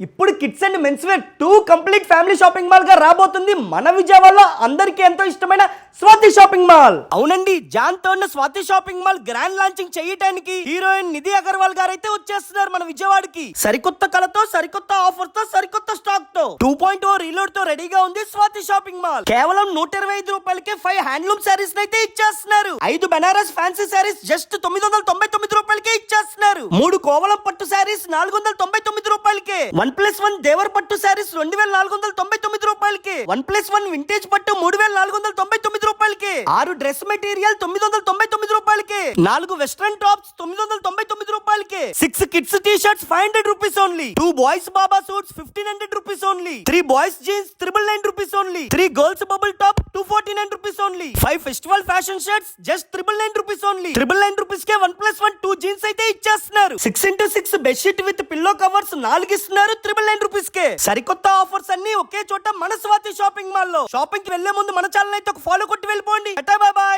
ఇప్పుడు kids and men's wear to complete family shopping మాల్గా రాబోతుంది మన విజయవాడలో అందరికీ ఎంతో ఇష్టమైన స్వాతి షాపింగ్ మాల్ అవునండి జాన్తో ఉన్న Swathi shopping mall grand launching చేయడానికి హీరోయిన్ నిధి అగర్వాల్ గారు అయితే వచ్చేస్తున్నారు మన విజయవాడకి. సరికొత్త కళతో సరికొత్త ఆఫర్తో సరికొత్త స్టాక్తో టూ పాయింట్ ఓ రీలోడ్తో రెడీగా ఉంది స్వాతి షాపింగ్ మాల్ కేవలం నూట ఇరవై ఐదు రూపాయలకే ఫైవ్ హ్యాండ్లూమ్ శారీస్ అయితే ఇచ్చేస్తున్నారు. ఐదు బెనారస్ ఫ్యాన్సీ శారీస్ జస్ట్ తొమ్మిది వందల తొంభై ఇస్తున్నారు మూడు కోవలం పట్టు శారీస్ నాలుగు వందల తొంభై తొమ్మిది రూపాయలకే. వన్ ప్లస్ వన్ దేవర్ పట్టు శారీస్ రెండు వేల నాలుగు వందల తొంభై తొమ్మిది రూపాయలకి. వన్ ప్లస్ వన్ వింటేజ్ పట్టు మూడు వేల నాలుగు వందల తొంభై తొమ్మిది రూపాయలకి. ఆరు డ్రెస్ మెటీరియల్ తొమ్మిది వందల తొంభై తొమ్మిది రూపాయలకి. నాలుగు వెస్ట్రన్ టాప్స్ తొమ్మిది వందల తొంభై తొమ్మిది రూపాయలకి. Six kids T shirts five hundred rupees only two boys baba suits fifteen hundred rupees only three boys jeans triple nine rupees only three girls bubble top two forty nine rupees only five festival fashion shirts just triple nine rupees only triple nine rupees కే one plus one two jeans అయితే ఇచ్చేస్తున్నారు. Six into six bedsheet with pillow covers నాలుగు ఇస్తున్నారు triple nine rupees కే. సరికొత్త offers అన్ని ఒకే చోట మన Swathi shopping మాల్లో. షాపింగ్కి వెళ్ళే ముందు మన ఛానల్ అయితే ఒక ఫాలో వెళ్ళిపోండి బాయ్ బాయ్